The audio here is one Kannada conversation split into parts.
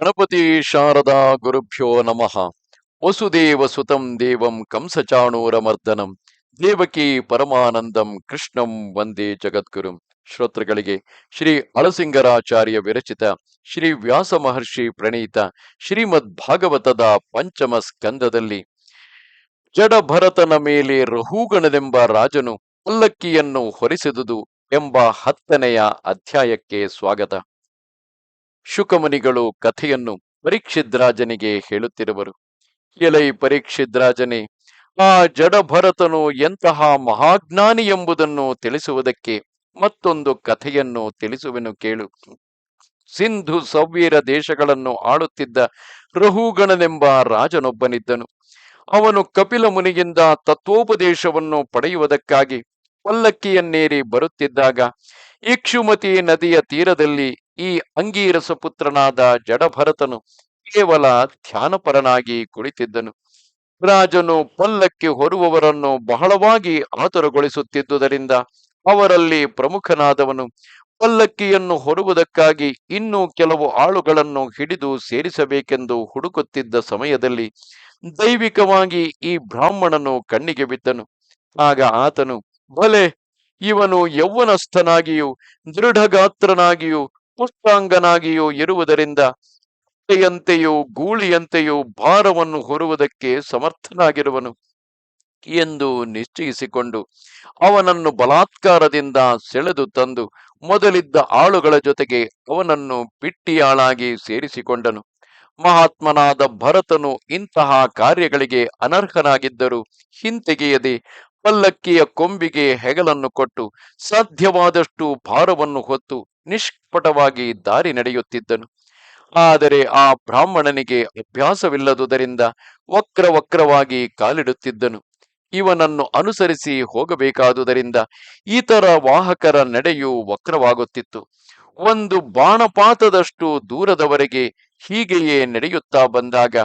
ಗಣಪತಿ ಶಾರದಾ ಗುರುಭ್ಯೋ ನಮಃ. ವಸುದೇವ ಸುತಂ ದೇವಂ ಕಂಸಚಾಣೂರಮರ್ದನಂ. ದೇವಕಿ ಪರಮಾನಂದಂ ಕೃಷ್ಣಂ ವಂದೇ ಜಗದ್ಗುರುಂ. ಶ್ರೋತೃಗಳಿಗೆ ಶ್ರೀ ಅಳಸಿಂಗರಾಚಾರ್ಯ ವಿರಚಿತ ಶ್ರೀ ವ್ಯಾಸ ಮಹರ್ಷಿ ಪ್ರಣೀತ ಶ್ರೀಮದ್ ಭಾಗವತದ ಪಂಚಮ ಸ್ಕಂದದಲ್ಲಿ ಜಡಭರತನ ಮೇಲೆ ರಹುಗಣದೆಂಬ ರಾಜನು ಪಲ್ಲಕ್ಕಿಯನ್ನು ಹೊರಿಸಿದುದು ಎಂಬ ಹತ್ತನೆಯ ಅಧ್ಯಾಯಕ್ಕೆ ಸ್ವಾಗತ. ಶುಕಮುನಿಗಳು ಕಥೆಯನ್ನು ಪರೀಕ್ಷಿದ್ರಾಜನಿಗೆ ಹೇಳುತ್ತಿರುವರು. ಎಲೈ ಪರೀಕ್ಷಿದ್ರಾಜನೇ, ಆ ಜಡಭರತನು ಎಂತಹ ಮಹಾಜ್ಞಾನಿ ಎಂಬುದನ್ನು ತಿಳಿಸುವುದಕ್ಕೆ ಮತ್ತೊಂದು ಕಥೆಯನ್ನು ತಿಳಿಸುವೆನು ಕೇಳು. ಸಿಂಧು ಸವ್ಯರ ದೇಶಗಳನ್ನು ಆಳುತ್ತಿದ್ದ ರಹುಗಣನೆಂಬ ರಾಜನೊಬ್ಬನಿದ್ದನು. ಅವನು ಕಪಿಲ ಮುನಿಯಿಂದ ತತ್ವೋಪದೇಶವನ್ನು ಪಡೆಯುವುದಕ್ಕಾಗಿ ಪಲ್ಲಕ್ಕಿಯನ್ನೇರಿ ಬರುತ್ತಿದ್ದಾಗ, ಇಕ್ಷುಮತಿ ನದಿಯ ತೀರದಲ್ಲಿ ಈ ಅಂಗೀರಸ ಪುತ್ರನಾದ ಜಡಭರತನು ಕೇವಲ ಧ್ಯಾನಪರನಾಗಿ ಕುಳಿತಿದ್ದನು. ರಾಜನು ಪಲ್ಲಕ್ಕಿ ಹೊರುವವರನ್ನು ಬಹಳವಾಗಿ ಆತುರಗೊಳಿಸುತ್ತಿದ್ದುದರಿಂದ ಅವರಲ್ಲಿ ಪ್ರಮುಖನಾದವನು ಪಲ್ಲಕ್ಕಿಯನ್ನು ಹೊರುವುದಕ್ಕಾಗಿ ಇನ್ನೂ ಕೆಲವು ಆಳುಗಳನ್ನು ಹಿಡಿದು ಸೇರಿಸಬೇಕೆಂದು ಹುಡುಕುತ್ತಿದ್ದ ಸಮಯದಲ್ಲಿ ದೈವಿಕವಾಗಿ ಈ ಬ್ರಾಹ್ಮಣನು ಕಣ್ಣಿಗೆ ಬಿದ್ದನು. ಆಗ ಆತನು ಭಲೆ ಇವನು ಯೌವನಸ್ಥನಾಗಿಯೂ, ದೃಢಗಾತ್ರನಾಗಿಯೂ ಪುಷ್ಟಾಂಗನಾಗಿಯೂ ಇರುವುದರಿಂದ ಕಟ್ಟೆಯಂತೆಯೂ ಗೂಳಿಯಂತೆಯೂ ಭಾರವನ್ನು ಹೊರುವುದಕ್ಕೆ ಸಮರ್ಥನಾಗಿರುವನು ಎಂದು ನಿಶ್ಚಯಿಸಿಕೊಂಡು ಅವನನ್ನು ಬಲಾತ್ಕಾರದಿಂದ ಸೆಳೆದು ತಂದು ಮೊದಲಿದ್ದ ಆಳುಗಳ ಜೊತೆಗೆ ಅವನನ್ನು ಬಿಟ್ಟಿಯಾಳಾಗಿ ಸೇರಿಸಿಕೊಂಡನು. ಮಹಾತ್ಮನಾದ ಭರತನು ಇಂತಹ ಕಾರ್ಯಗಳಿಗೆ ಅನರ್ಹನಾಗಿದ್ದರೂ ಹಿಂತೆಗೆಯದೆ ಪಲ್ಲಕ್ಕಿಯ ಕೊಂಬಿಗೆ ಹೆಗಲನ್ನು ಕೊಟ್ಟು ಸಾಧ್ಯವಾದಷ್ಟು ಭಾರವನ್ನು ಹೊತ್ತು ನಿಷ್ಕಪಟವಾಗಿ ದಾರಿ ನಡೆಯುತ್ತಿದ್ದನು. ಆದರೆ ಆ ಬ್ರಾಹ್ಮಣನಿಗೆ ಅಭ್ಯಾಸವಿಲ್ಲದುದರಿಂದ ವಕ್ರ ವಕ್ರವಾಗಿ ಕಾಲಿಡುತ್ತಿದ್ದನು. ಇವನನ್ನು ಅನುಸರಿಸಿ ಹೋಗಬೇಕಾದುದರಿಂದ ಇತರ ವಾಹಕರ ನಡೆಯು ವಕ್ರವಾಗುತ್ತಿತ್ತು. ಒಂದು ಬಾಣಪಾತದಷ್ಟು ದೂರದವರೆಗೆ ಹೀಗೆಯೇ ನಡೆಯುತ್ತಾ ಬಂದಾಗ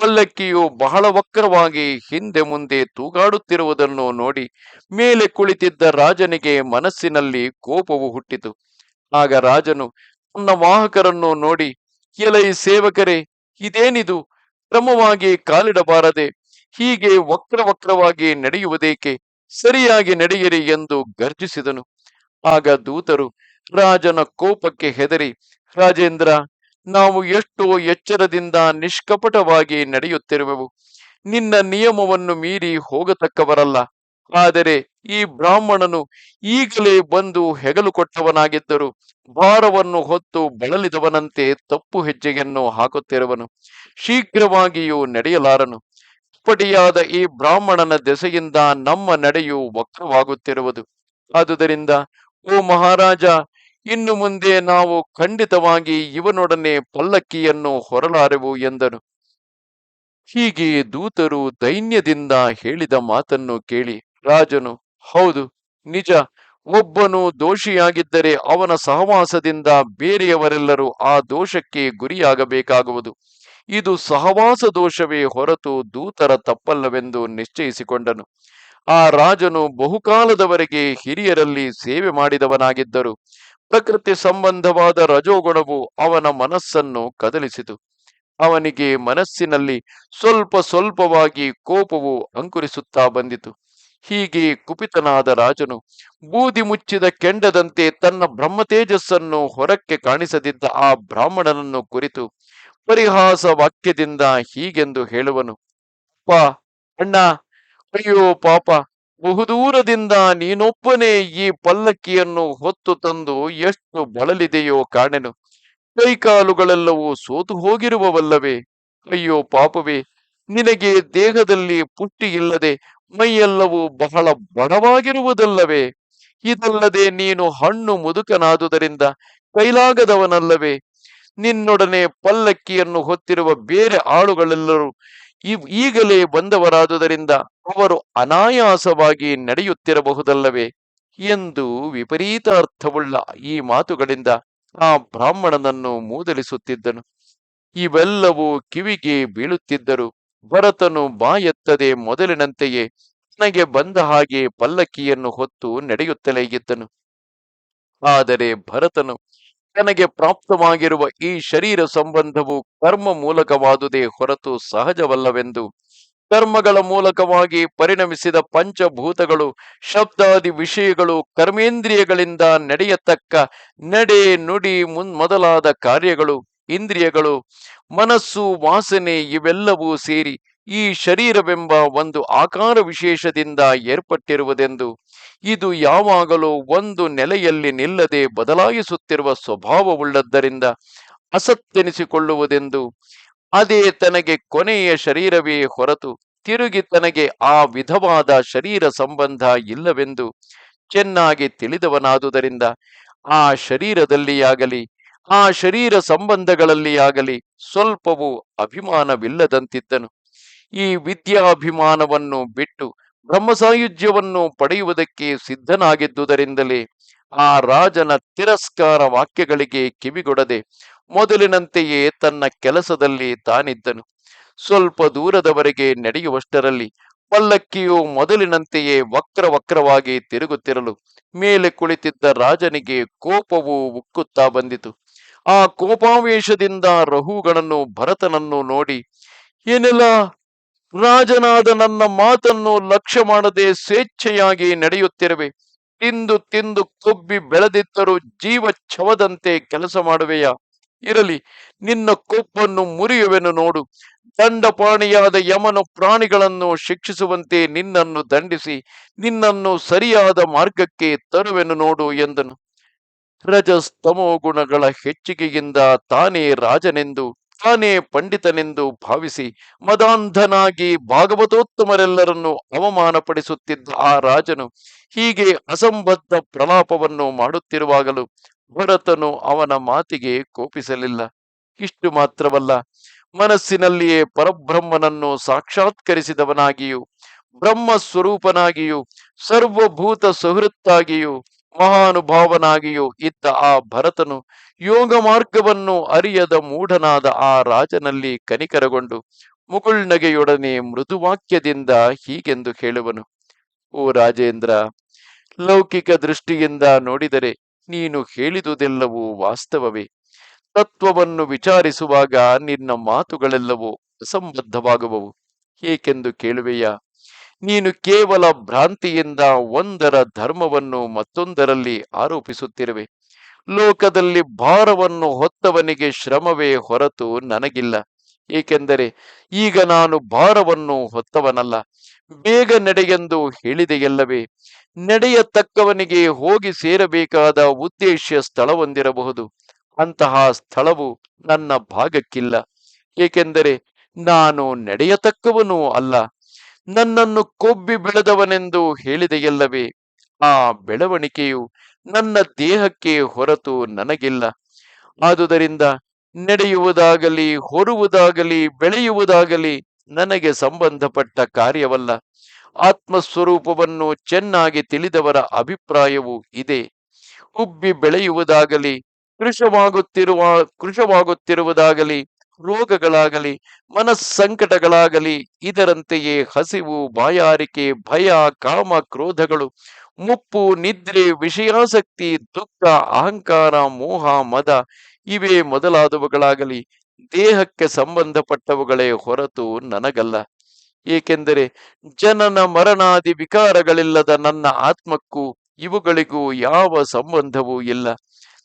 ಪಲ್ಲಕ್ಕಿಯು ಬಹಳ ವಕ್ರವಾಗಿ ಹಿಂದೆ ಮುಂದೆ ತೂಗಾಡುತ್ತಿರುವುದನ್ನು ನೋಡಿ ಮೇಲೆ ಕುಳಿತಿದ್ದ ರಾಜನಿಗೆ ಮನಸ್ಸಿನಲ್ಲಿ ಕೋಪವು ಹುಟ್ಟಿತು. ಆಗ ರಾಜನು ತನ್ನ ವಾಹಕರನ್ನು ನೋಡಿ ಕೆಲೈ ಸೇವಕರೇ, ಇದೇನಿದು? ಕ್ರಮವಾಗಿ ಕಾಲಿಡಬಾರದೆ, ಹೀಗೆ ವಕ್ರ ವಕ್ರವಾಗಿ ನಡೆಯುವುದೇಕೆ? ಸರಿಯಾಗಿ ನಡೆಯಿರಿ ಎಂದು ಗರ್ಜಿಸಿದನು. ಆಗ ದೂತರು ರಾಜನ ಕೋಪಕ್ಕೆ ಹೆದರಿ, ರಾಜೇಂದ್ರ, ನಾವು ಎಷ್ಟೋ ಎಚ್ಚರದಿಂದ ನಿಷ್ಕಪಟವಾಗಿ ನಡೆಯುತ್ತಿರುವೆವು. ನಿನ್ನ ನಿಯಮವನ್ನು ಮೀರಿ ಹೋಗತಕ್ಕವರಲ್ಲ. ಆದರೆ ಈ ಬ್ರಾಹ್ಮಣನು ಈಗಲೇ ಬಂದು ಹೆಗಲು ಕೊಟ್ಟವನಾಗಿದ್ದರು ಭಾರವನ್ನು ಹೊತ್ತು ಬಳಲಿದವನಂತೆ ತಪ್ಪು ಹೆಜ್ಜೆಯನ್ನು ಹಾಕುತ್ತಿರುವನು. ಶೀಘ್ರವಾಗಿಯೂ ನಡೆಯಲಾರನು. ಪಟಿಯಾದ ಈ ಬ್ರಾಹ್ಮಣನ ದೆಸೆಯಿಂದ ನಮ್ಮ ನಡೆಯು ವಕ್ರವಾಗುತ್ತಿರುವುದು. ಆದುದರಿಂದ, ಓ ಮಹಾರಾಜ, ಇನ್ನು ಮುಂದೆ ನಾವು ಖಂಡಿತವಾಗಿ ಇವನೊಡನೆ ಪಲ್ಲಕ್ಕಿಯನ್ನು ಹೊರಲಾರೆವು ಎಂದನು. ಹೀಗೆ ದೂತರು ದೈನ್ಯದಿಂದ ಹೇಳಿದ ಮಾತನ್ನು ಕೇಳಿ ರಾಜನು ಹೌದು, ನಿಜ. ಒಬ್ಬನು ದೋಷಿಯಾಗಿದ್ದರೆ ಅವನ ಸಹವಾಸದಿಂದ ಬೇರೆಯವರೆಲ್ಲರೂ ಆ ದೋಷಕ್ಕೆ ಗುರಿಯಾಗಬೇಕಾಗುವುದು. ಇದು ಸಹವಾಸ ದೋಷವೇ ಹೊರತು ದೂತರ ತಪ್ಪಲ್ಲವೆಂದು ನಿಶ್ಚಯಿಸಿಕೊಂಡನು. ಆ ರಾಜನು ಬಹುಕಾಲದವರೆಗೆ ಹಿರಿಯರಲ್ಲಿ ಸೇವೆ ಮಾಡಿದವನಾಗಿದ್ದರು. ಪ್ರಕೃತಿ ಸಂಬಂಧವಾದ ರಜೋಗುಣವು ಅವನ ಮನಸ್ಸನ್ನು ಕದಲಿಸಿತು. ಅವನಿಗೆ ಮನಸ್ಸಿನಲ್ಲಿ ಸ್ವಲ್ಪ ಸ್ವಲ್ಪವಾಗಿ ಕೋಪವು ಅಂಕುರಿಸುತ್ತಾ ಬಂದಿತು. ಹೀಗೆ ಕುಪಿತನಾದ ರಾಜನು ಬೂದಿ ಮುಚ್ಚಿದ ಕೆಂಡದಂತೆ ತನ್ನ ಬ್ರಹ್ಮತೇಜಸ್ಸನ್ನು ಹೊರಕ್ಕೆ ಕಾಣಿಸದಿದ್ದ ಆ ಬ್ರಾಹ್ಮಣನನ್ನು ಕುರಿತು ಪರಿಹಾಸ ವಾಕ್ಯದಿಂದ ಹೀಗೆಂದು ಹೇಳುವನು. ಅಪ್ಪ ಅಣ್ಣ, ಅಯ್ಯೋ ಪಾಪ, ಬಹುದೂರದಿಂದ ನೀನೊಬ್ಬನೇ ಈ ಪಲ್ಲಕ್ಕಿಯನ್ನು ಹೊತ್ತು ತಂದು ಎಷ್ಟು ಬಳಲಿದೆಯೋ ಕಾಣೆನು. ಕೈಕಾಲುಗಳೆಲ್ಲವೂ ಸೋತು ಹೋಗಿರುವವಲ್ಲವೇ. ಅಯ್ಯೋ ಪಾಪವೇ ನಿನಗೆ ದೇಹದಲ್ಲಿ ಪುಷ್ಟಿ ಇಲ್ಲದೆ ಮೈಯೆಲ್ಲವೂ ಬಹಳ ಬಡವಾಗಿರುವುದಲ್ಲವೇ? ಇದಲ್ಲದೆ ನೀನು ಹಣ್ಣು ಮುದುಕನಾದುದರಿಂದ ಕೈಲಾಗದವನಲ್ಲವೇ? ನಿನ್ನೊಡನೆ ಪಲ್ಲಕ್ಕಿಯನ್ನು ಹೊತ್ತಿರುವ ಬೇರೆ ಆಳುಗಳೆಲ್ಲರೂ ಈಗಲೇ ಬಂದವರಾದುದರಿಂದ ಅವರು ಅನಾಯಾಸವಾಗಿ ನಡೆಯುತ್ತಿರಬಹುದಲ್ಲವೇ? ಎಂದು ವಿಪರೀತ ಅರ್ಥವುಳ್ಳ ಈ ಮಾತುಗಳಿಂದ ಆ ಬ್ರಾಹ್ಮಣನನ್ನು ಮೂದಲಿಸುತ್ತಿದ್ದನು. ಇವೆಲ್ಲವೂ ಕಿವಿಗೆ ಬೀಳುತ್ತಿದ್ದರು. ಭರತನು ಬಾಯೆತ್ತದೆ ಮೊದಲಿನಂತೆಯೇ ತನಗೆ ಬಂದ ಹಾಗೆ ಪಲ್ಲಕ್ಕಿಯನ್ನು ಹೊತ್ತು ನಡೆಯುತ್ತಲೇ ಇದ್ದನು. ಆದರೆ ಭರತನು ತನಗೆ ಪ್ರಾಪ್ತವಾಗಿರುವ ಈ ಶರೀರ ಸಂಬಂಧವು ಕರ್ಮ ಮೂಲಕವಾದುದೇ ಹೊರತು ಸಹಜವಲ್ಲವೆಂದು ಕರ್ಮಗಳ ಮೂಲಕವಾಗಿ ಪರಿಣಮಿಸಿದ ಪಂಚಭೂತಗಳು, ಶಬ್ದಾದಿ ವಿಷಯಗಳು, ಕರ್ಮೇಂದ್ರಿಯಗಳಿಂದ ನಡೆಯತಕ್ಕ ನಡೆ ನುಡಿ ಮುನ್ ಮೊದಲಾದ ಕಾರ್ಯಗಳು ಇಂದ್ರಿಯಗಳು, ಮನಸ್ಸು, ವಾಸನೆ ಇವೆಲ್ಲವೂ ಸೇರಿ ಈ ಶರೀರವೆಂಬ ಒಂದು ಆಕಾರ ವಿಶೇಷದಿಂದ ಏರ್ಪಟ್ಟಿರುವುದೆಂದು, ಇದು ಯಾವಾಗಲೂ ಒಂದು ನೆಲೆಯಲ್ಲಿ ನಿಲ್ಲದೆ ಬದಲಾಯಿಸುತ್ತಿರುವ ಸ್ವಭಾವವುಳ್ಳದ್ದರಿಂದ ಅಸತ್ತೆನಿಸಿಕೊಳ್ಳುವುದೆಂದು, ಅದೇ ತನಗೆ ಕೊನೆಯ ಶರೀರವೇ ಹೊರತು ತಿರುಗಿ ತನಗೆ ಆ ವಿಧವಾದ ಶರೀರ ಸಂಬಂಧ ಇಲ್ಲವೆಂದು ಚೆನ್ನಾಗಿ ತಿಳಿದವನಾದುದರಿಂದ, ಆ ಶರೀರದಲ್ಲಿಯಾಗಲಿ ಆ ಶರೀರ ಸಂಬಂಧಗಳಲ್ಲಿ ಆಗಲಿ ಸ್ವಲ್ಪವೂ ಅಭಿಮಾನವಿಲ್ಲದಂತಿದ್ದನು. ಈ ವಿದ್ಯಾಭಿಮಾನವನ್ನು ಬಿಟ್ಟು ಬ್ರಹ್ಮಸಾಯುಜ್ಯವನ್ನು ಪಡೆಯುವುದಕ್ಕೆ ಸಿದ್ಧನಾಗಿದ್ದುದರಿಂದಲೇ ಆ ರಾಜನ ತಿರಸ್ಕಾರ ವಾಕ್ಯಗಳಿಗೆ ಕಿವಿಗೊಡದೆ ಮೊದಲಿನಂತೆಯೇ ತನ್ನ ಕೆಲಸದಲ್ಲಿ ತಾನಿದ್ದನು. ಸ್ವಲ್ಪ ದೂರದವರೆಗೆ ನಡೆಯುವಷ್ಟರಲ್ಲಿ ಪಲ್ಲಕ್ಕಿಯು ಮೊದಲಿನಂತೆಯೇ ವಕ್ರ ವಕ್ರವಾಗಿ ತಿರುಗುತ್ತಿರಲು ಮೇಲೆ ಕುಳಿತಿದ್ದ ರಾಜನಿಗೆ ಕೋಪವು ಉಕ್ಕುತ್ತಾ ಬಂದಿತು. ಆ ಕೋಪಾವೇಶದಿಂದ ರಹುಗಳನ್ನು ಭರತನನ್ನು ನೋಡಿ, ಏನೆಲ್ಲ? ರಾಜನಾದ ನನ್ನ ಮಾತನ್ನು ಲಕ್ಷ್ಯ ಮಾಡದೆ ಸ್ವೇಚ್ಛೆಯಾಗಿ ನಡೆಯುತ್ತಿರುವೆ. ತಿಂದು ತಿಂದು ಕೊಬ್ಬಿ ಬೆಳೆದಿದ್ದರೂ ಜೀವ ಛವದಂತೆ ಕೆಲಸ ಮಾಡುವೆಯಾ? ಇರಲಿ, ನಿನ್ನ ಕೊಬ್ಬನ್ನು ಮುರಿಯುವೆನು ನೋಡು. ದಂಡಪಾಣಿಯಾದ ಯಮನು ಪ್ರಾಣಿಗಳನ್ನು ಶಿಕ್ಷಿಸುವಂತೆ ನಿನ್ನನ್ನು ದಂಡಿಸಿ, ನಿನ್ನನ್ನು ಸರಿಯಾದ ಮಾರ್ಗಕ್ಕೆ ತರುವೆನು ನೋಡು ಎಂದನು. ರಜಸ್ತಮೋ ಗುಣಗಳ ಹೆಚ್ಚಿಗೆಯಿಂದ ತಾನೇ ರಾಜನೆಂದು, ತಾನೇ ಪಂಡಿತನೆಂದು ಭಾವಿಸಿ ಮದಾಂಧನಾಗಿ ಭಾಗವತೋತ್ತಮರೆಲ್ಲರನ್ನು ಅವಮಾನಪಡಿಸುತ್ತಿದ್ದ ಆ ರಾಜನು ಹೀಗೆ ಅಸಂಬದ್ಧ ಪ್ರಲಾಪವನ್ನು ಮಾಡುತ್ತಿರುವಾಗಲೂ ಭರತನು ಅವನ ಮಾತಿಗೆ ಕೋಪಿಸಲಿಲ್ಲ. ಇಷ್ಟು ಮಾತ್ರವಲ್ಲ, ಮನಸ್ಸಿನಲ್ಲಿಯೇ ಪರಬ್ರಹ್ಮನನ್ನು ಸಾಕ್ಷಾತ್ಕರಿಸಿದವನಾಗಿಯೂ ಬ್ರಹ್ಮ ಸ್ವರೂಪನಾಗಿಯೂ ಸರ್ವಭೂತ ಸುಹೃತ್ತಾಗಿಯೂ ಮಹಾನುಭಾವನಾಗಿಯೂ ಇದ್ದ ಆ ಭರತನು ಯೋಗ ಮಾರ್ಗವನ್ನು ಅರಿಯದ ಮೂಢನಾದ ಆ ರಾಜನಲ್ಲಿ ಕನಿಕರಗೊಂಡು ಮುಗುಳ್ನಗೆಯೊಡನೆ ಮೃದುವಾಕ್ಯದಿಂದ ಹೀಗೆಂದು ಹೇಳುವನು, ಓ ರಾಜೇಂದ್ರ, ಲೌಕಿಕ ದೃಷ್ಟಿಯಿಂದ ನೋಡಿದರೆ ನೀನು ಹೇಳಿದುದೆಲ್ಲವೂ ವಾಸ್ತವವೇ. ತತ್ವವನ್ನು ವಿಚಾರಿಸುವಾಗ ನಿನ್ನ ಮಾತುಗಳೆಲ್ಲವೂ ಅಸಂಬದ್ಧವಾಗುವವು ಏಕೆಂದು ಕೇಳುವೆಯಾ? ನೀನು ಕೇವಲ ಭ್ರಾಂತಿಯಿಂದ ಒಂದರ ಧರ್ಮವನ್ನು ಮತ್ತೊಂದರಲ್ಲಿ ಆರೋಪಿಸುತ್ತಿರುವೆ. ಲೋಕದಲ್ಲಿ ಭಾರವನ್ನು ಹೊತ್ತವನಿಗೆ ಶ್ರಮವೇ ಹೊರತು ನನಗಿಲ್ಲ. ಏಕೆಂದರೆ ಈಗ ನಾನು ಭಾರವನ್ನು ಹೊತ್ತವನಲ್ಲ. ಬೇಗ ನಡೆಯೆಂದು ಹೇಳಿದೆಯಲ್ಲವೇ. ನಡೆಯತಕ್ಕವನಿಗೆ ಹೋಗಿ ಸೇರಬೇಕಾದ ಉದ್ದೇಶ ಸ್ಥಳವೊಂದಿರಬಹುದು. ಅಂತಹ ಸ್ಥಳವು ನನ್ನ ಭಾಗಕ್ಕಿಲ್ಲ. ಏಕೆಂದರೆ ನಾನು ನಡೆಯತಕ್ಕವನೂ ಅಲ್ಲ. ನನ್ನನ್ನು ಕೊಬ್ಬಿ ಬೆಳೆದವನೆಂದು ಹೇಳಿದೆಯಲ್ಲವೇ? ಆ ಬೆಳವಣಿಗೆಯು ನನ್ನ ದೇಹಕ್ಕೆ ಹೊರತು ನನಗಿಲ್ಲ. ಆದುದರಿಂದ ನಡೆಯುವುದಾಗಲಿ, ಹೊರುವುದಾಗಲಿ, ಬೆಳೆಯುವುದಾಗಲಿ ನನಗೆ ಸಂಬಂಧಪಟ್ಟ ಕಾರ್ಯವಲ್ಲ. ಆತ್ಮಸ್ವರೂಪವನ್ನು ಚೆನ್ನಾಗಿ ತಿಳಿದವರ ಅಭಿಪ್ರಾಯವು ಇದೆ. ಉಬ್ಬಿ ಬೆಳೆಯುವುದಾಗಲಿ ಕೃಶವಾಗುತ್ತಿರುವ ಕೃಶವಾಗುತ್ತಿರುವುದಾಗಲಿ ರೋಗಗಳಾಗಲಿ, ಮನಸ್ಸಂಕಟಗಳಾಗಲಿ, ಇದರಂತೆಯೇ ಹಸಿವು, ಬಾಯಾರಿಕೆ, ಭಯ, ಕಾಮ ಕ್ರೋಧಗಳು, ಮುಪ್ಪು, ನಿದ್ರೆ, ವಿಷಯಾಸಕ್ತಿ, ದುಃಖ, ಅಹಂಕಾರ, ಮೋಹ, ಮದ, ಇವೇ ಮೊದಲಾದವುಗಳಾಗಲಿ, ದೇಹಕ್ಕೆ ಸಂಬಂಧಪಟ್ಟವುಗಳೇ ಹೊರತು ನನಗಲ್ಲ. ಏಕೆಂದರೆ ಜನನ ಮರಣಾದಿ ವಿಕಾರಗಳಿಲ್ಲದ ನನ್ನ ಆತ್ಮಕ್ಕೂ ಇವುಗಳಿಗೂ ಯಾವ ಸಂಬಂಧವೂ ಇಲ್ಲ.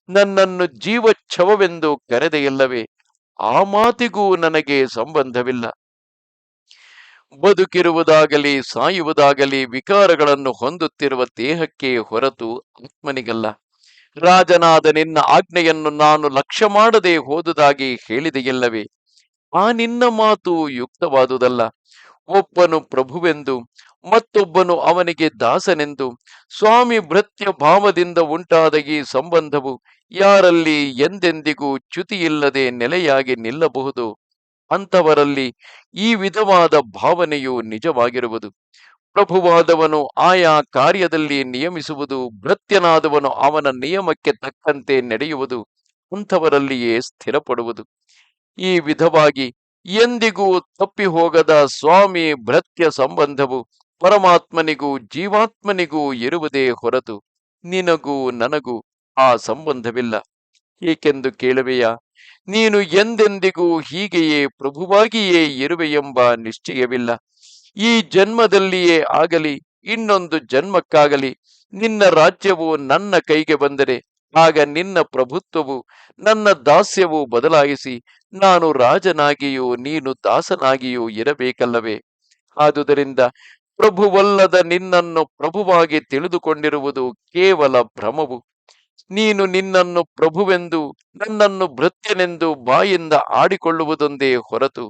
ನನ್ನನ್ನು ಜೀವಚ್ಛವವೆಂದು ಕರೆದೆಯಲ್ಲವೇ? ಆ ಮಾತಿಗೂ ನನಗೆ ಸಂಬಂಧವಿಲ್ಲ. ಬದುಕಿರುವುದಾಗಲಿ, ಸಾಯುವುದಾಗಲಿ, ವಿಕಾರಗಳನ್ನು ಹೊಂದುತ್ತಿರುವ ದೇಹಕ್ಕೆ ಹೊರತು ಆತ್ಮನಿಗಲ್ಲ. ರಾಜನಾದ ನಿನ್ನ ಆಜ್ಞೆಯನ್ನು ನಾನು ಲಕ್ಷ್ಯ ಮಾಡದೆ ಹೋದುದಾಗಿ ಹೇಳಿದೆಯಲ್ಲವೇ, ಆ ನಿನ್ನ ಮಾತು ಯುಕ್ತವಾದುದಲ್ಲ. ಒಬ್ಬನು ಪ್ರಭುವೆಂದು, ಮತ್ತೊಬ್ಬನು ಅವನಿಗೆ ದಾಸನೆಂದು, ಸ್ವಾಮಿ ಭೃತ್ಯ ಭಾವದಿಂದ ಉಂಟಾದ ಈ ಸಂಬಂಧವು ಯಾರಲ್ಲಿ ಎಂದೆಂದಿಗೂ ಚ್ಯುತಿಯಿಲ್ಲದೆ ನೆಲೆಯಾಗಿ ನಿಲ್ಲಬಹುದು. ಅಂಥವರಲ್ಲಿ ಈ ವಿಧವಾದ ಭಾವನೆಯು ನಿಜವಾಗಿರುವುದು. ಪ್ರಭುವಾದವನು ಆಯಾ ಕಾರ್ಯದಲ್ಲಿ ನಿಯಮಿಸುವುದು, ಭೃತ್ಯನಾದವನು ಅವನ ನಿಯಮಕ್ಕೆ ತಕ್ಕಂತೆ ನಡೆಯುವುದು, ಅಂಥವರಲ್ಲಿಯೇ ಸ್ಥಿರಪಡುವುದು. ಈ ವಿಧವಾಗಿ ಎಂದಿಗೂ ತಪ್ಪಿ ಹೋಗದ ಸ್ವಾಮಿ ಭೃತ್ಯ ಸಂಬಂಧವು ಪರಮಾತ್ಮನಿಗೂ ಜೀವಾತ್ಮನಿಗೂ ಇರುವುದೇ ಹೊರತು ನಿನಗೂ ನನಗೂ ಆ ಸಂಬಂಧವಿಲ್ಲ. ಏಕೆಂದು ಕೇಳುವೆಯಾ, ನೀನು ಎಂದೆಂದಿಗೂ ಹೀಗೆಯೇ ಪ್ರಭುವಾಗಿಯೇ ಇರುವೆಯೆಂಬ ನಿಶ್ಚಯವಿಲ್ಲ. ಈ ಜನ್ಮದಲ್ಲಿಯೇ ಆಗಲಿ, ಇನ್ನೊಂದು ಜನ್ಮಕ್ಕಾಗಲಿ, ನಿನ್ನ ರಾಜ್ಯವು ನನ್ನ ಕೈಗೆ ಬಂದರೆ ಆಗ ನಿನ್ನ ಪ್ರಭುತ್ವವು, ನನ್ನ ದಾಸ್ಯವು ಬದಲಾಯಿಸಿ ನಾನು ರಾಜನಾಗಿಯೂ ನೀನು ದಾಸನಾಗಿಯೂ ಇರಬೇಕಲ್ಲವೇ? ಆದುದರಿಂದ ಪ್ರಭುವಲ್ಲದ ನಿನ್ನನ್ನು ಪ್ರಭುವಾಗಿ ತಿಳಿದುಕೊಂಡಿರುವುದು ಕೇವಲ ಭ್ರಮವು. ನೀನು ನಿನ್ನನ್ನು ಪ್ರಭುವೆಂದು, ನನ್ನನ್ನು ಭೃತ್ಯನೆಂದು ಬಾಯಿಂದ ಆಡಿಕೊಳ್ಳುವುದೊಂದೇ ಹೊರತು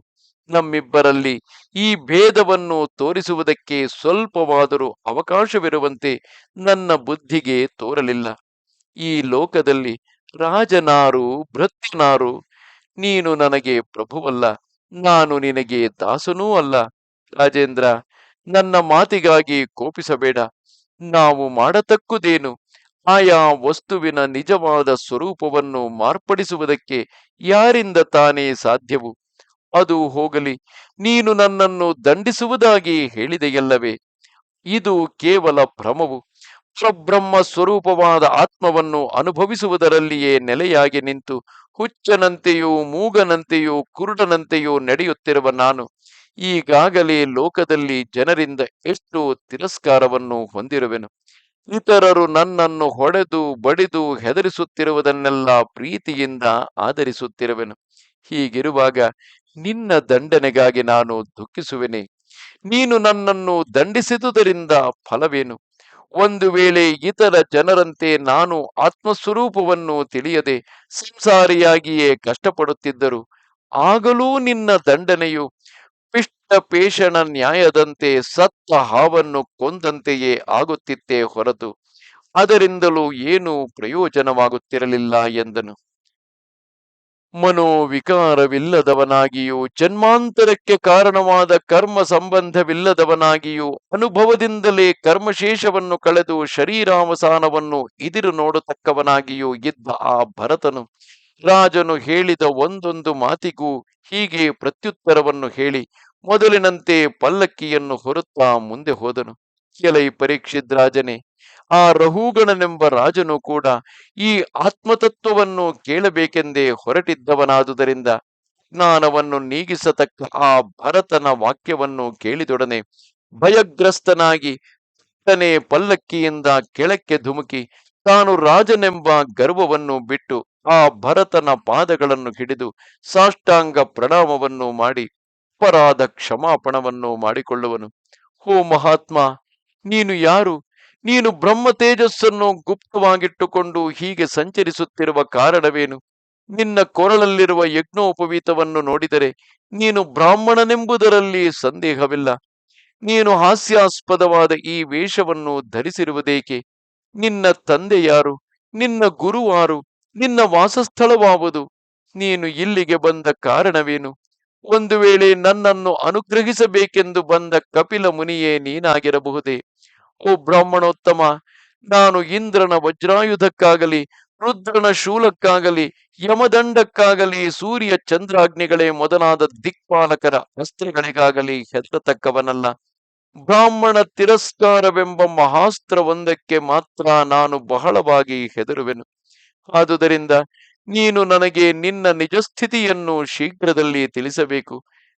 ನಮ್ಮಿಬ್ಬರಲ್ಲಿ ಈ ಭೇದವನ್ನು ತೋರಿಸುವುದಕ್ಕೆ ಸ್ವಲ್ಪವಾದರೂ ಅವಕಾಶವಿರುವಂತೆ ನನ್ನ ಬುದ್ಧಿಗೆ ತೋರಲಿಲ್ಲ. ಈ ಲೋಕದಲ್ಲಿ ರಾಜನಾರು ಭೃತ್ಯನಾರು ನೀನು ನನಗೆ ಪ್ರಭುವಲ್ಲ, ನಾನು ನಿನಗೆ ದಾಸನೂ ಅಲ್ಲ. ರಾಜೇಂದ್ರ, ನನ್ನ ಮಾತಿಗಾಗಿ ಕೋಪಿಸಬೇಡ. ನಾವು ಮಾಡತಕ್ಕುದೇನು? ಆಯಾ ವಸ್ತುವಿನ ನಿಜವಾದ ಸ್ವರೂಪವನ್ನು ಮಾರ್ಪಡಿಸುವುದಕ್ಕೆ ಯಾರಿಂದ ತಾನೇ ಸಾಧ್ಯವು? ಅದು ಹೋಗಲಿ, ನೀನು ನನ್ನನ್ನು ದಂಡಿಸುವುದಾಗಿ ಹೇಳಿದೆಯಲ್ಲವೇ? ಇದು ಕೇವಲ ಭ್ರಮವು. ಸ್ವಬ್ರಹ್ಮ ಸ್ವರೂಪವಾದ ಆತ್ಮವನ್ನು ಅನುಭವಿಸುವುದರಲ್ಲಿಯೇ ನೆಲೆಯಾಗಿ ನಿಂತು ಹುಚ್ಚನಂತೆಯೂ ಮೂಗನಂತೆಯೂ ಕುರುಡನಂತೆಯೂ ನಡೆಯುತ್ತಿರುವ ನಾನು ಈಗಾಗಲೇ ಲೋಕದಲ್ಲಿ ಜನರಿಂದ ಎಷ್ಟು ತಿರಸ್ಕಾರವನ್ನು ಹೊಂದಿರುವೆನು. ಇತರರು ನನ್ನನ್ನು ಹೊಡೆದು ಬಡಿದು ಹೆದರಿಸುತ್ತಿರುವುದನ್ನೆಲ್ಲ ಪ್ರೀತಿಯಿಂದ ಆದರಿಸುತ್ತಿರುವೆನು ಹೀಗಿರುವಾಗ ನಿನ್ನ ದಂಡನೆಗಾಗಿ ನಾನು ದುಃಖಿಸುವೆನೆ. ನೀನು ನನ್ನನ್ನು ದಂಡಿಸಿದುದರಿಂದ ಫಲವೇನು? ಒಂದು ವೇಳೆ ಇತರ ಜನರಂತೆ ನಾನು ಆತ್ಮಸ್ವರೂಪವನ್ನು ತಿಳಿಯದೆ ಸಂಸಾರಿಯಾಗಿಯೇ ಕಷ್ಟಪಡುತ್ತಿದ್ದರು. ಆಗಲೂ ನಿನ್ನ ದಂಡನೆಯು ಪಿಷ್ಟ ಪೇಷಣ ನ್ಯಾಯದಂತೆ ಸತ್ತ ಹಾವನ್ನು ಕೊಂದಂತೆಯೇ ಆಗುತ್ತಿತ್ತೇ ಹೊರತು. ಅದರಿಂದಲೂ ಏನೂ ಪ್ರಯೋಜನವಾಗುತ್ತಿರಲಿಲ್ಲ ಎಂದನು. ಮನೋವಿಕಾರವಿಲ್ಲದವನಾಗಿಯೂ, ಜನ್ಮಾಂತರಕ್ಕೆ ಕಾರಣವಾದ ಕರ್ಮ ಸಂಬಂಧವಿಲ್ಲದವನಾಗಿಯೂ, ಅನುಭವದಿಂದಲೇ ಕರ್ಮಶೇಷವನ್ನು ಕಳೆದು ಶರೀರಾವಸಾನವನ್ನು ಇದಿರು ನೋಡತಕ್ಕವನಾಗಿಯೂ ಇದ್ದ ಆ ಭರತನು, ರಾಜನು ಹೇಳಿದ ಒಂದೊಂದು ಮಾತಿಗೂ ಹೀಗೆ ಪ್ರತ್ಯುತ್ತರವನ್ನು ಹೇಳಿ, ಮೊದಲಿನಂತೆ ಪಲ್ಲಕ್ಕಿಯನ್ನು ಹೊರುತ್ತಾ ಮುಂದೆ ಹೋದನು. ಕೆಲೈ ಪರೀಕ್ಷಿತ್ ರಾಜನೇ ಆ ರಹೂಗಣನೆಂಬ ರಾಜನು ಕೂಡ ಈ ಆತ್ಮತತ್ವವನ್ನು ಕೇಳಬೇಕೆಂದೇ ಹೊರಟಿದ್ದವನಾದುದರಿಂದ ಜ್ಞಾನವನ್ನು ನೀಗಿಸತಕ್ಕ ಆ ಭರತನ ವಾಕ್ಯವನ್ನು ಕೇಳಿದೊಡನೆ ಭಯಗ್ರಸ್ತನಾಗಿ ತನೇ ಪಲ್ಲಕ್ಕಿಯಿಂದ ಕೆಳಕ್ಕೆ ಧುಮುಕಿ ತಾನು ರಾಜನೆಂಬ ಗರ್ವವನ್ನು ಬಿಟ್ಟು ಆ ಭರತನ ಪಾದಗಳನ್ನು ಹಿಡಿದು ಸಾಷ್ಟಾಂಗ ಪ್ರಣಾಮವನ್ನು ಮಾಡಿ ಅಪರಾಧ ಕ್ಷಮಾಪಣವನ್ನು ಮಾಡಿಕೊಳ್ಳುವನು. ಹೋ ಮಹಾತ್ಮ, ನೀನು ಯಾರು? ನೀನು ಬ್ರಹ್ಮ ತೇಜಸ್ಸನ್ನು ಗುಪ್ತವಾಗಿಟ್ಟುಕೊಂಡು ಹೀಗೆ ಸಂಚರಿಸುತ್ತಿರುವ ಕಾರಣವೇನು? ನಿನ್ನ ಕೊರಳಲ್ಲಿರುವ ಯಜ್ಞೋಪವೀತವನ್ನು ನೋಡಿದರೆ ನೀನು ಬ್ರಾಹ್ಮಣನೆಂಬುದರಲ್ಲಿ ಸಂದೇಹವಿಲ್ಲ. ನೀನು ಹಾಸ್ಯಾಸ್ಪದವಾದ ಈ ವೇಷವನ್ನು ಧರಿಸಿರುವುದೇಕೆ? ನಿನ್ನ ತಂದೆ ಯಾರು? ನಿನ್ನ ಗುರುವಾರು ನಿನ್ನ ವಾಸಸ್ಥಳವಾವುದು? ನೀನು ಇಲ್ಲಿಗೆ ಬಂದ ಕಾರಣವೇನು? ಒಂದು ವೇಳೆ ನನ್ನನ್ನು ಅನುಗ್ರಹಿಸಬೇಕೆಂದು ಬಂದ ಕಪಿಲ ಮುನಿಯೇ ನೀನಾಗಿರಬಹುದೇ? ಓ ಬ್ರಾಹ್ಮಣೋತ್ತಮ, ನಾನು ಇಂದ್ರನ ವಜ್ರಾಯುಧಕ್ಕಾಗಲಿ, ರುದ್ರನ ಶೂಲಕ್ಕಾಗಲಿ, ಯಮದಂಡಕ್ಕಾಗಲಿ, ಸೂರ್ಯ ಚಂದ್ರಾಗ್ನಿಗಳೇ ಮೊದಲಾದ ದಿಕ್ಪಾಲಕರ ಅಸ್ತ್ರಗಳಿಗಾಗಲಿ ಹೆದರತಕ್ಕವನಲ್ಲ. ಬ್ರಾಹ್ಮಣ ತಿರಸ್ಕಾರವೆಂಬ ಮಹಾಸ್ತ್ರವೊಂದಕ್ಕೆ ಮಾತ್ರ ನಾನು ಬಹಳವಾಗಿ ಹೆದರುವೆನು. ಆದುದರಿಂದ ನೀನು ನನಗೆ ನಿನ್ನ ನಿಜಸ್ಥಿತಿಯನ್ನು ಶೀಘ್ರದಲ್ಲಿ ತಿಳಿಸಬೇಕು.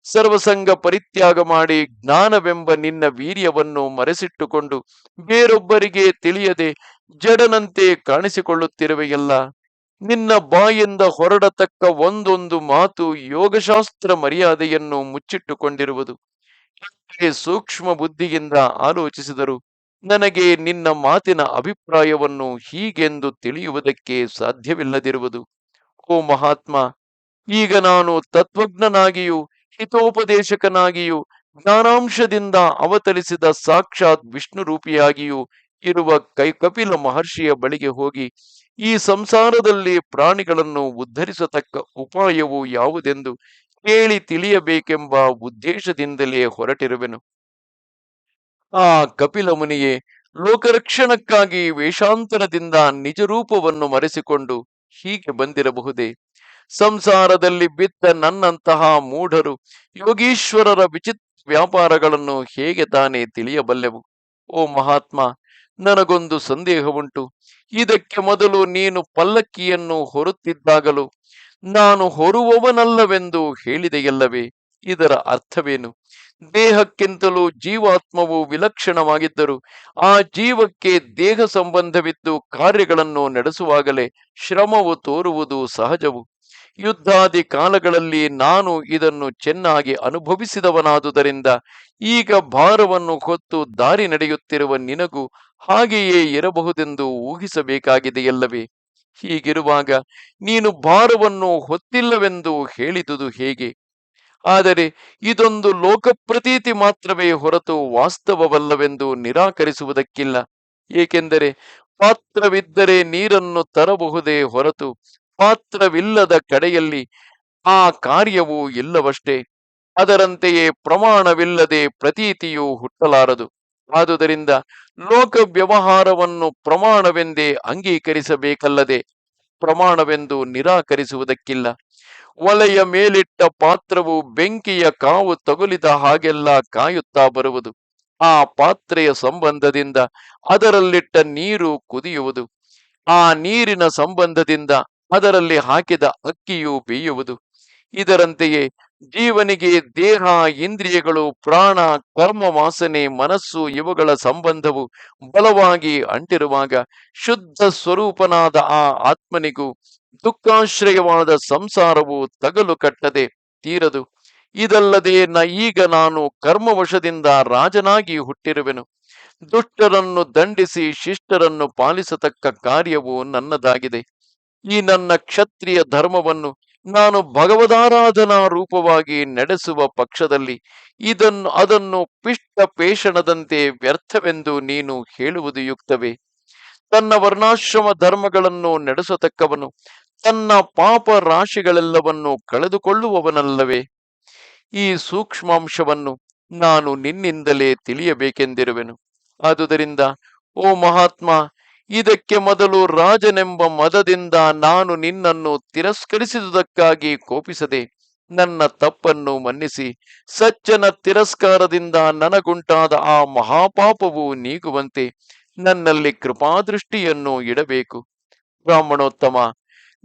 ಸರ್ವಸಂಗ ಪರಿತ್ಯಾಗ ಮಾಡಿ ಜ್ಞಾನವೆಂಬ ನಿನ್ನ ವೀರ್ಯವನ್ನು ಮರೆಸಿಟ್ಟುಕೊಂಡು ಬೇರೊಬ್ಬರಿಗೆ ತಿಳಿಯದೆ ಜಡನಂತೆ ಕಾಣಿಸಿಕೊಳ್ಳುತ್ತಿರುವೆಯಲ್ಲ. ನಿನ್ನ ಬಾಯಿಂದ ಹೊರಡತಕ್ಕ ಒಂದೊಂದು ಮಾತು ಯೋಗಶಾಸ್ತ್ರ ಮರ್ಯಾದೆಯನ್ನು ಮುಚ್ಚಿಟ್ಟುಕೊಂಡಿರುವುದು. ಸೂಕ್ಷ್ಮ ಬುದ್ಧಿಯಿಂದ ಆಲೋಚಿಸಿದರು ನನಗೆ ನಿನ್ನ ಮಾತಿನ ಅಭಿಪ್ರಾಯವನ್ನು ಹೀಗೆಂದು ತಿಳಿಯುವುದಕ್ಕೆ ಸಾಧ್ಯವಿಲ್ಲದಿರುವುದು. ಓ ಮಹಾತ್ಮ, ಈಗ ನಾನು ತತ್ವಜ್ಞನಾಗಿಯೂ ಹಿತೋಪದೇಶಕನಾಗಿಯೂ, ಜ್ಞಾನಾಂಶದಿಂದ ಅವತರಿಸಿದ ಸಾಕ್ಷಾತ್ ವಿಷ್ಣು ರೂಪಿಯಾಗಿಯೂ ಇರುವ ಕೈ ಕಪಿಲ ಮಹರ್ಷಿಯ ಬಳಿಗೆ ಹೋಗಿ, ಈ ಸಂಸಾರದಲ್ಲಿ ಪ್ರಾಣಿಗಳನ್ನು ಉದ್ಧರಿಸತಕ್ಕ ಉಪಾಯವು ಯಾವುದೆಂದು ಕೇಳಿ ತಿಳಿಯಬೇಕೆಂಬ ಉದ್ದೇಶದಿಂದಲೇ ಹೊರಟಿರುವೆನು. ಆ ಕಪಿಲ ಮುನಿಯೇ, ಲೋಕರಕ್ಷಣಕ್ಕಾಗಿ ವೇಷಾಂತರದಿಂದ ನಿಜರೂಪವನ್ನು ಮರೆಸಿಕೊಂಡು ಹೀಗೆ ಬಂದಿರಬಹುದೇ? ಸಂಸಾರದಲ್ಲಿ ಬಿದ್ದ ನನ್ನಂತಹ ಮೂಢರು ಯೋಗೀಶ್ವರರ ವಿಚಿತ್ ವ್ಯಾಪಾರಗಳನ್ನು ಹೇಗೆ ತಾನೇ ತಿಳಿಯಬಲ್ಲೆವು? ಓ ಮಹಾತ್ಮ, ನನಗೊಂದು ಸಂದೇಹ ಉಂಟು ಇದಕ್ಕೆ ಮೊದಲು ನೀನು ಪಲ್ಲಕ್ಕಿಯನ್ನು ಹೊರುತ್ತಿದ್ದಾಗಲೂ? ನಾನು ಹೊರುವವನಲ್ಲವೆಂದು ಹೇಳಿದೆಯಲ್ಲವೇ? ಇದರ ಅರ್ಥವೇನು? ದೇಹಕ್ಕಿಂತಲೂ ಜೀವಾತ್ಮವು ವಿಲಕ್ಷಣವಾಗಿದ್ದರು ಆ ಜೀವಕ್ಕೆ ದೇಹ ಸಂಬಂಧವಿದ್ದು ಕಾರ್ಯಗಳನ್ನು ನಡೆಸುವಾಗಲೇ ಶ್ರಮವು ತೋರುವುದು ಸಹಜವು. ಯುದ್ಧಾದಿ ಕಾಲಗಳಲ್ಲಿ ನಾನು ಇದನ್ನು ಚೆನ್ನಾಗಿ ಅನುಭವಿಸಿದವನಾದುದರಿಂದ ಈಗ ಭಾರವನ್ನು ಹೊತ್ತು ದಾರಿ ನಡೆಯುತ್ತಿರುವ ನಿನಗೂ ಹಾಗೆಯೇ ಇರಬಹುದೆಂದು ಊಹಿಸಬೇಕಾಗಿದೆಯಲ್ಲವೇ? ಹೀಗಿರುವಾಗ ನೀನು ಭಾರವನ್ನು ಹೊತ್ತಿಲ್ಲವೆಂದು ಹೇಳಿದುದು ಹೇಗೆ? ಆದರೆ ಇದೊಂದು ಲೋಕಪ್ರತೀತಿ ಮಾತ್ರವೇ ಹೊರತು ವಾಸ್ತವವಲ್ಲವೆಂದು ನಿರಾಕರಿಸುವುದಕ್ಕಿಲ್ಲ. ಏಕೆಂದರೆ ಪಾತ್ರವಿದ್ದರೆ ನೀರನ್ನು ತರಬಹುದೇ ಹೊರತು ಪಾತ್ರವಿಲ್ಲದ ಕಡೆಯಲ್ಲಿ ಆ ಕಾರ್ಯವು ಇಲ್ಲವಷ್ಟೇ. ಅದರಂತೆಯೇ ಪ್ರಮಾಣವಿಲ್ಲದೆ ಪ್ರತೀತಿಯು ಹುಟ್ಟಲಾರದು. ಆದುದರಿಂದ ಲೋಕ ವ್ಯವಹಾರವನ್ನು ಪ್ರಮಾಣವೆಂದೇ ಅಂಗೀಕರಿಸಬೇಕಲ್ಲದೆ ಪ್ರಮಾಣವೆಂದು ನಿರಾಕರಿಸುವುದಕ್ಕಿಲ್ಲ. ಒಲೆಯ ಮೇಲಿಟ್ಟ ಪಾತ್ರವು ಬೆಂಕಿಯ ಕಾವು ತಗುಲಿದ ಹಾಗೆಲ್ಲ ಕಾಯುತ್ತಾ ಬರುವುದು. ಆ ಪಾತ್ರೆಯ ಸಂಬಂಧದಿಂದ ಅದರಲ್ಲಿಟ್ಟ ನೀರು ಕುದಿಯುವುದು. ಆ ನೀರಿನ ಸಂಬಂಧದಿಂದ ಅದರಲ್ಲಿ ಹಾಕಿದ ಅಕ್ಕಿಯು ಬೇಯುವುದು. ಇದರಂತೆಯೇ ಜೀವನಿಗೆ ದೇಹ, ಇಂದ್ರಿಯಗಳು, ಪ್ರಾಣ, ಕರ್ಮ, ವಾಸನೆ, ಮನಸ್ಸು ಇವುಗಳ ಸಂಬಂಧವು ಬಲವಾಗಿ ಅಂಟಿರುವಾಗ ಶುದ್ಧ ಸ್ವರೂಪನಾದ ಆ ಆತ್ಮನಿಗೂ ದುಃಖಾಶ್ರಯವಾದ ಸಂಸಾರವು ತಗಲು ಕಟ್ಟದೆ ತೀರದು. ಇದಲ್ಲದೆ ನ ಈಗ ನಾನು ಕರ್ಮವಶದಿಂದ ರಾಜನಾಗಿ ಹುಟ್ಟಿರುವೆನು. ದುಷ್ಟರನ್ನು ದಂಡಿಸಿ ಶಿಷ್ಟರನ್ನು ಪಾಲಿಸತಕ್ಕ ಕಾರ್ಯವು ನನ್ನದಾಗಿದೆ. ಈ ನನ್ನ ಕ್ಷತ್ರಿಯ ಧರ್ಮವನ್ನು ನಾನು ಭಗವದಾರಾಧನಾ ರೂಪವಾಗಿ ನಡೆಸುವ ಪಕ್ಷದಲ್ಲಿ ಇದನ್ನು ಅದನ್ನು ಪಿಷ್ಟ ಪೇಷಣದಂತೆ ವ್ಯರ್ಥವೆಂದು ನೀನು ಹೇಳುವುದು ಯುಕ್ತವೇ? ತನ್ನ ವರ್ಣಾಶ್ರಮ ಧರ್ಮಗಳನ್ನು ನಡೆಸತಕ್ಕವನು ತನ್ನ ಪಾಪ ರಾಶಿಗಳೆಲ್ಲವನ್ನು ಕಳೆದುಕೊಳ್ಳುವವನಲ್ಲವೇ? ಈ ಸೂಕ್ಷ್ಮಾಂಶವನ್ನು ನಾನು ನಿನ್ನಿಂದಲೇ ತಿಳಿಯಬೇಕೆಂದಿರುವೆನು. ಆದುದರಿಂದ, ಓ ಮಹಾತ್ಮ ಇದಕ್ಕೆ ಮೊದಲು ರಾಜನೆಂಬ ಮದದಿಂದ ನಾನು ನಿನ್ನನ್ನು ತಿರಸ್ಕರಿಸಿದುದಕ್ಕಾಗಿ ಕೋಪಿಸದೆ ನನ್ನ ತಪ್ಪನ್ನು ಮನ್ನಿಸಿ. ಸಜ್ಜನ ತಿರಸ್ಕಾರದಿಂದ ನನಗುಂಟಾದ ಆ ಮಹಾಪಾಪವು ನೀಗುವಂತೆ ನನ್ನಲ್ಲಿ ಕೃಪಾದೃಷ್ಟಿಯನ್ನು ಇಡಬೇಕು. ಬ್ರಾಹ್ಮಣೋತ್ತಮ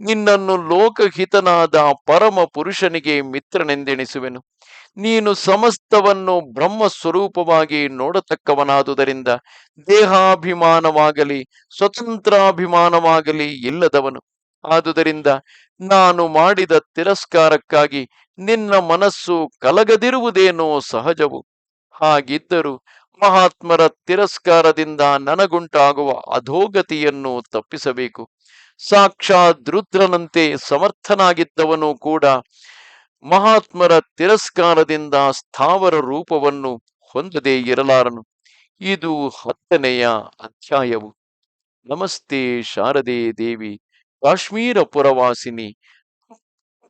ನಿನ್ನನ್ನು ಲೋಕಹಿತನಾದ ಪರಮ ಪುರುಷನಿಗೆ ಮಿತ್ರನೆಂದೆಣಿಸುವೆನು. ನೀನು ಸಮಸ್ತವನ್ನು ಬ್ರಹ್ಮ ಸ್ವರೂಪವಾಗಿ ನೋಡತಕ್ಕವನಾದುದರಿಂದ ದೇಹಾಭಿಮಾನವಾಗಲಿ, ಸ್ವತಂತ್ರಾಭಿಮಾನವಾಗಲಿ ಇಲ್ಲದವನು. ಆದುದರಿಂದ ನಾನು ಮಾಡಿದ ತಿರಸ್ಕಾರಕ್ಕಾಗಿ ನಿನ್ನ ಮನಸ್ಸು ಕಲಗದಿರುವುದೇನೋ ಸಹಜವು. ಹಾಗಿದ್ದರೂ ಮಹಾತ್ಮರ ತಿರಸ್ಕಾರದಿಂದ ನನಗುಂಟಾಗುವ ಅಧೋಗತಿಯನ್ನು ತಪ್ಪಿಸಬೇಕು. ಸಾಕ್ಷಾತ್ ರುದ್ರನಂತೆ ಸಮರ್ಥನಾಗಿದ್ದವನು ಕೂಡ ಮಹಾತ್ಮರ ತಿರಸ್ಕಾರದಿಂದ ಸ್ಥಾವರ ರೂಪವನ್ನು ಹೊಂದದೇ ಇರಲಾರನು. ಇದು ಹತ್ತನೆಯ ಅಧ್ಯಾಯವು. ನಮಸ್ತೆ ಶಾರದೆ ದೇವಿ ಕಾಶ್ಮೀರ ಪುರವಾಸಿನಿ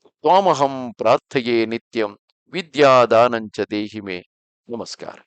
ತ್ವಾಮಹಂ ಪ್ರಾರ್ಥೆಯೇ ನಿತ್ಯಂ, ವಿದ್ಯಾದಾನಂಚ ದೇಹಿಮೆ. ನಮಸ್ಕಾರ.